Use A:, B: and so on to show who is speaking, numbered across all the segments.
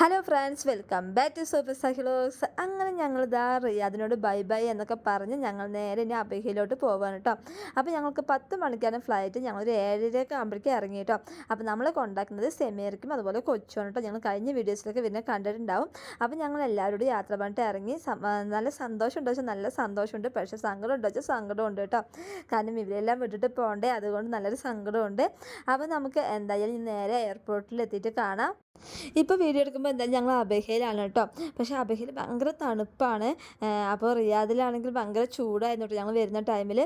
A: Hello friends welcome back to super സഹിലോസ് അങ്ങനെ ഞങ്ങൾ ഇതാ റിയാദിനോട് ബൈ ബൈ എന്നൊക്കെ പറഞ്ഞ് ഞങ്ങൾ നേരെ ഇനി അബഹയിലോട്ട് പോവാണ് കേട്ടോ അപ്പോൾ ഞങ്ങൾക്ക് പത്ത് മണിക്കാണ് ഫ്ലൈറ്റ് ഞങ്ങൾ ഒരു ഏഴരയൊക്കെ ആകുമ്പോഴേക്കും ഇറങ്ങി കേട്ടോ അപ്പോൾ നമ്മൾ കൊണ്ടാക്കുന്നത് സെമീർക്കും അതുപോലെ കൊച്ചുമാണ് കേട്ടോ ഞങ്ങൾ കഴിഞ്ഞ വീഡിയോസിലൊക്കെ പിന്നെ കണ്ടിട്ടുണ്ടാവും. അപ്പോൾ ഞങ്ങൾ എല്ലാവരോടും യാത്ര പറഞ്ഞിട്ട് ഇറങ്ങി. നല്ല സന്തോഷമുണ്ട് വെച്ചാൽ നല്ല സന്തോഷമുണ്ട്. പക്ഷേ സങ്കടം ഉണ്ടോ വെച്ചാൽ സങ്കടമുണ്ട് കേട്ടോ കാരണം ഇവരെല്ലാം വിട്ടിട്ട് പോകണ്ടേ അതുകൊണ്ട് നല്ലൊരു സങ്കടമുണ്ട്. അപ്പോൾ നമുക്ക് എന്തായാലും നേരെ എയർപോർട്ടിൽ എത്തിയിട്ട് കാണാം. ഇപ്പോൾ വീഡിയോ എടുക്കുമ്പോൾ എന്തായാലും ഞങ്ങൾ അബഹയിലാണ് കേട്ടോ പക്ഷേ അബഹയിൽ ഭയങ്കര തണുപ്പാണ്. അപ്പോൾ റിയാദിലാണെങ്കിൽ ഭയങ്കര ചൂടായിരുന്നു കേട്ടോ ഞങ്ങൾ വരുന്ന ടൈമിൽ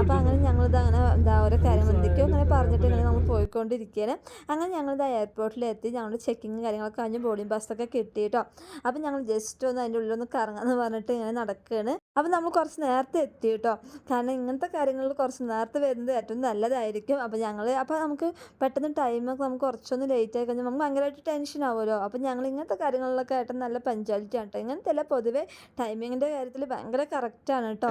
A: അപ്പോൾ അങ്ങനെ ഞങ്ങളിത് അങ്ങനെ എന്താ ഓരോ കാര്യങ്ങൾ എന്തൊക്കെയോ അങ്ങനെ പറഞ്ഞിട്ട് ഇങ്ങനെ നമ്മൾ പോയിക്കൊണ്ടിരിക്കുകയാണ് അങ്ങനെ ഞങ്ങളിത് എയർപോർട്ടിലെത്തി. ഞങ്ങൾ ചെക്കിങ് കാര്യങ്ങളൊക്കെ കഴിഞ്ഞ് ബോർഡിംഗ് ബസ്സൊക്കെ കിട്ടി കേട്ടോ അപ്പോൾ ഞങ്ങൾ ജസ്റ്റ് ഒന്ന് അതിന്റെ ഉള്ളിലൊന്ന് കറങ്ങാമെന്ന് പറഞ്ഞിട്ട് ഇങ്ങനെ നടക്കുകയാണ് അപ്പോൾ നമ്മൾ കുറച്ച് നേരത്തെ എത്തി കേട്ടോ. കാരണം ഇങ്ങനത്തെ കാര്യങ്ങളിൽ കുറച്ച് നേരത്തെ വരുന്നത് ഏറ്റവും നല്ലതായിരിക്കും. അപ്പോൾ ഞങ്ങൾ അപ്പോൾ നമുക്ക് പെട്ടെന്ന് ടൈമൊക്കെ നമുക്ക് കുറച്ചൊന്ന് ലേറ്റ് ആയി കഴിഞ്ഞാൽ നമുക്ക് ഭയങ്കരമായിട്ട് ടെൻഷൻ ആവുമല്ലോ. അപ്പോൾ ഞങ്ങൾ ഇങ്ങനത്തെ കാര്യങ്ങളിലൊക്കെ ആയിട്ട് നല്ല പഞ്ചാലിറ്റി ആണ് കേട്ടോ. ഇങ്ങനത്തെ അല്ല പൊതുവേ ടൈമിങ്ങിന്റെ കാര്യത്തിൽ ഭയങ്കര കറക്റ്റാണ് കേട്ടോ.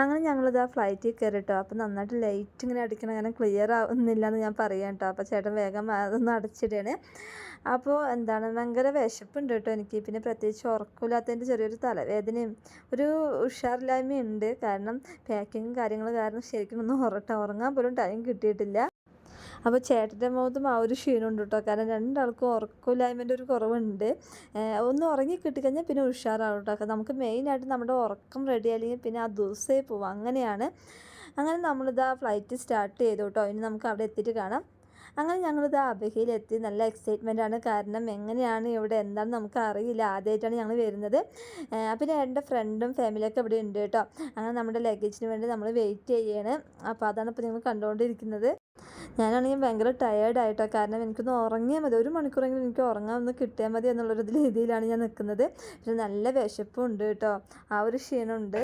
A: അങ്ങനെ ഞങ്ങളിത് ആ ഫ്ലൈറ്റിൽ കയറി കയറിട്ടോ അപ്പോൾ നന്നായിട്ട് ലൈറ്റ് ഇങ്ങനെ അടിക്കണം. കാരണം ക്ലിയർ ആവുന്നില്ല എന്ന് ഞാൻ പറയാം കേട്ടോ അപ്പോൾ ചേട്ടൻ വേഗം അതൊന്ന് അടച്ചിടുകയാണ് അപ്പോൾ എന്താണ് ഭയങ്കര വിശപ്പുണ്ട് കേട്ടോ എനിക്ക്. പിന്നെ പ്രത്യേകിച്ച് ഉറക്കമില്ലാത്തതിന്റെ ചെറിയൊരു തലവേദനയും ഒരു ഉഷാറില്ലായ്മയും ഉണ്ട്. കാരണം പാക്കിങ്ങും കാര്യങ്ങളും കാരണം ശരിക്കും ഒന്ന് ഉറട്ട ഉറങ്ങാൻ പോലും ടൈം കിട്ടിയിട്ടില്ല. അപ്പോൾ ചേട്ടന്റെ മുഖത്തും ആ ഒരു ക്ഷീണമുണ്ട് കേട്ടോ. കാരണം രണ്ടാൾക്കും ഉറക്കമില്ലായ്മേന്റെ ഒരു കുറവുണ്ട്. ഒന്ന് ഉറങ്ങി കിട്ടിക്കഴിഞ്ഞാൽ പിന്നെ ഉഷാറാവും കേട്ടോ. നമുക്ക് മെയിനായിട്ട് നമ്മുടെ ഉറക്കം റെഡി അല്ലെങ്കിൽ പിന്നെ ആ ദിവസമേ പോവും. അങ്ങനെയാണ്. അങ്ങനെ നമ്മളിതാ ഫ്ലൈറ്റ് സ്റ്റാർട്ട് ചെയ്തു കേട്ടോ. ഇനി നമുക്ക് അവിടെ എത്തിയിട്ട് കാണാം. അങ്ങനെ ഞങ്ങളിത് അബഹയിലെത്തി നല്ല എക്സൈറ്റ്മെന്റ് ആണ്. കാരണം എങ്ങനെയാണ് ഇവിടെ എന്താണെന്ന് നമുക്ക് അറിയില്ല. ആദ്യമായിട്ടാണ് ഞങ്ങൾ വരുന്നത്. പിന്നെ എന്റെ ഫ്രണ്ടും ഫാമിലിയൊക്കെ ഇവിടെ ഉണ്ട് കേട്ടോ. അങ്ങനെ നമ്മുടെ ലഗേജിന് വേണ്ടി നമ്മൾ വെയിറ്റ് ചെയ്യാണ്. അപ്പോൾ അതാണ് ഇപ്പോൾ നിങ്ങൾ കണ്ടുകൊണ്ടിരിക്കുന്നത്. ഞാനാണെങ്കിൽ ഭയങ്കര ടയേർഡായിട്ടോ കാരണം എനിക്കൊന്ന് ഉറങ്ങിയാൽ മതി. ഒരു മണിക്കൂറെങ്കിലും എനിക്ക് ഉറങ്ങാൻ ഒന്ന് കിട്ടിയാൽ മതി എന്നുള്ളൊരു രീതിയിലാണ് ഞാൻ നിൽക്കുന്നത്. പക്ഷെ നല്ല വിശപ്പും ഉണ്ട് കേട്ടോ. ആ ഒരു ക്ഷീണമുണ്ട്.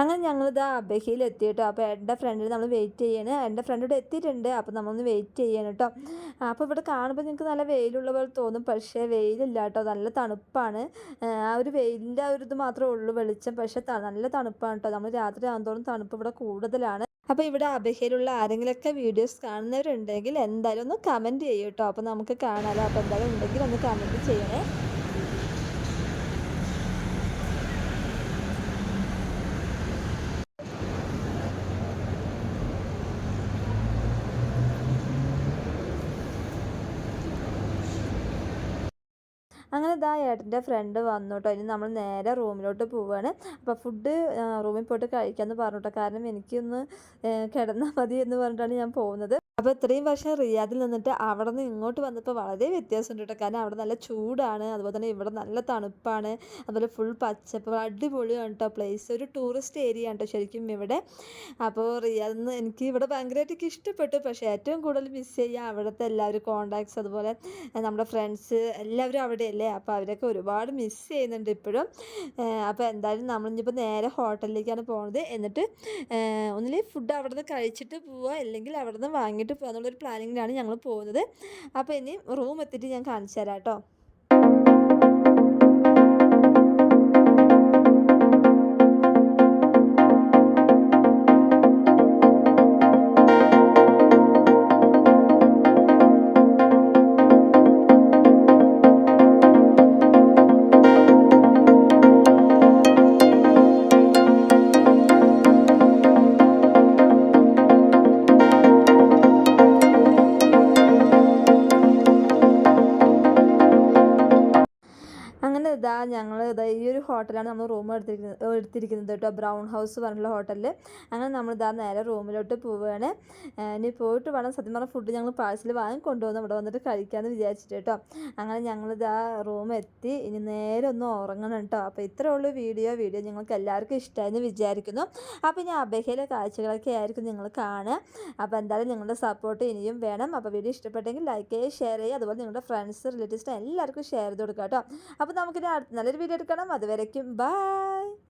A: അങ്ങനെ ഞങ്ങളിത് അബഹയിൽ എത്തിയിട്ടോ അപ്പോൾ എന്റെ ഫ്രണ്ടിന് നമ്മൾ വെയിറ്റ് ചെയ്യാണ്. എന്റെ ഫ്രണ്ട് ഇവിടെ എത്തിയിട്ടുണ്ട്. അപ്പോൾ നമ്മളൊന്ന് വെയിറ്റ് ചെയ്യണം കേട്ടോ. അപ്പോൾ ഇവിടെ കാണുമ്പോൾ നിങ്ങൾക്ക് നല്ല വെയിലുള്ള പോലെ തോന്നും. പക്ഷേ വെയിലില്ല കേട്ടോ. നല്ല തണുപ്പാണ്. ആ ഒരു വെയിലിന്റെ ആ ഒരു ഇത് മാത്രമേ ഉള്ളൂ. വെളിച്ചം പക്ഷേ നല്ല തണുപ്പാണ് കേട്ടോ. നമ്മൾ രാത്രി ആകുന്നതോറും തണുപ്പ് ഇവിടെ കൂടുതലാണ്. അപ്പോൾ ഇവിടെ അബഹയിലുള്ള ആരെങ്കിലുമൊക്കെ വീഡിയോസ് കാണുന്നവരുണ്ടെങ്കിൽ എന്തായാലും ഒന്ന് കമന്റ് ചെയ്യൂട്ടോ കേട്ടോ. അപ്പോൾ നമുക്ക് കാണാമല്ലോ അപ്പോൾ എന്തായാലും ഉണ്ടെങ്കിൽ ഒന്ന് കമന്റ് ചെയ്യണേ. അങ്ങനെ ഇതാ ഏട്ടന്റെ ഫ്രണ്ട് വന്നു കേട്ടോ ഇനി നമ്മൾ നേരെ റൂമിലോട്ട് പോവുകയാണ് അപ്പോൾ ഫുഡ് റൂമിൽ പോയിട്ട് കഴിക്കാമെന്ന് പറഞ്ഞു കേട്ടോ കാരണം എനിക്കൊന്ന് കിടന്നാൽ മതി എന്ന് പറഞ്ഞിട്ടാണ് ഞാൻ പോകുന്നത്. അപ്പോൾ ഇത്രയും വർഷം റിയാദിൽ നിന്നിട്ട് അവിടെ നിന്ന് ഇങ്ങോട്ട് വന്നപ്പോൾ വളരെ വ്യത്യാസമുണ്ട് കേട്ടോ. കാരണം അവിടെ നല്ല ചൂടാണ്. അതുപോലെ തന്നെ ഇവിടെ നല്ല തണുപ്പാണ്. അതുപോലെ ഫുൾ പച്ചപ്പ് അടിപൊളിയാണ് കേട്ടോ പ്ലേസ് ഒരു ടൂറിസ്റ്റ് ഏരിയ ആണ് കേട്ടോ ശരിക്കും ഇവിടെ. അപ്പോൾ റിയാദിൽ നിന്ന് എനിക്ക് ഇവിടെ ഭയങ്കരമായിട്ട് ഇഷ്ടപ്പെട്ടു. പക്ഷേ ഏറ്റവും കൂടുതൽ മിസ് ചെയ്യുക അവിടുത്തെ എല്ലാവരും കോണ്ടാക്ട്സ് അതുപോലെ നമ്മുടെ ഫ്രണ്ട്സ് എല്ലാവരും അവിടെയല്ലേ അപ്പോൾ അവരൊക്കെ ഒരുപാട് മിസ് ചെയ്യുന്നുണ്ട് ഇപ്പോഴും. അപ്പോൾ എന്തായാലും നമ്മളിനിപ്പോൾ നേരെ ഹോട്ടലിലേക്കാണ് പോകുന്നത് എന്നിട്ട് ഒന്നിൽ ഫുഡ് അവിടെ നിന്ന് കഴിച്ചിട്ട് പോവുക അല്ലെങ്കിൽ അവിടെ നിന്ന് വാങ്ങിയിട്ട് പോകുക എന്നുള്ളൊരു പ്ലാനിങ്ങിലാണ് ഞങ്ങൾ പോകുന്നത്. അപ്പോൾ ഇനി റൂം എത്തിയിട്ട് ഞാൻ കാണിച്ചു തരാം കേട്ടോ. ഇതാ ഞങ്ങൾ ഇതാ ഈ ഒരു ഹോട്ടലാണ് നമ്മൾ റൂം എടുത്തിരിക്കുന്നത് എടുത്തിരിക്കുന്നത് കേട്ടോ. ബ്രൗൺ ഹൗസ് പറഞ്ഞിട്ടുള്ള ഹോട്ടലിൽ അങ്ങനെ നമ്മൾ ഇതാ നേരെ റൂമിലോട്ട് പോവുകയാണ് ഇനി പോയിട്ട് വേണം സത്യം പറഞ്ഞ ഫുഡ് ഞങ്ങൾ പാഴ്സൽ വാങ്ങി കൊണ്ടുവന്ന് ഇവിടെ വന്നിട്ട് കഴിക്കാമെന്ന് വിചാരിച്ചിട്ട് കേട്ടോ. അങ്ങനെ ഞങ്ങളിതാ റൂം എത്തി. ഇനി നേരെ ഒന്ന് ഉറങ്ങണം കേട്ടോ. അപ്പോൾ ഇത്രയേ ഉള്ളൂ വീഡിയോ. വീഡിയോ നിങ്ങൾക്ക് എല്ലാവർക്കും ഇഷ്ടമായെന്ന് വിചാരിക്കുന്നു. അപ്പോൾ ഇനി അബഹയിലെ കാഴ്ചകളൊക്കെ ആയിരിക്കും നിങ്ങൾ കാണുക. അപ്പോൾ എന്തായാലും നിങ്ങളുടെ സപ്പോർട്ട് ഇനിയും വേണം. അപ്പോൾ വീഡിയോ ഇഷ്ടപ്പെട്ടെങ്കിൽ ലൈക്ക് ചെയ്യുക ഷെയർ ചെയ്യുക. അതുപോലെ നിങ്ങളുടെ ഫ്രണ്ട്സ് റിലേറ്റീവ്സ് എല്ലാവർക്കും ഷെയർ ചെയ്ത് കൊടുക്കുക കേട്ടോ. അപ്പോൾ നമുക്കിനി അടുത്ത നല്ലൊരു വീഡിയോ എടുക്കണം. അതുവരയ്ക്കും ബൈ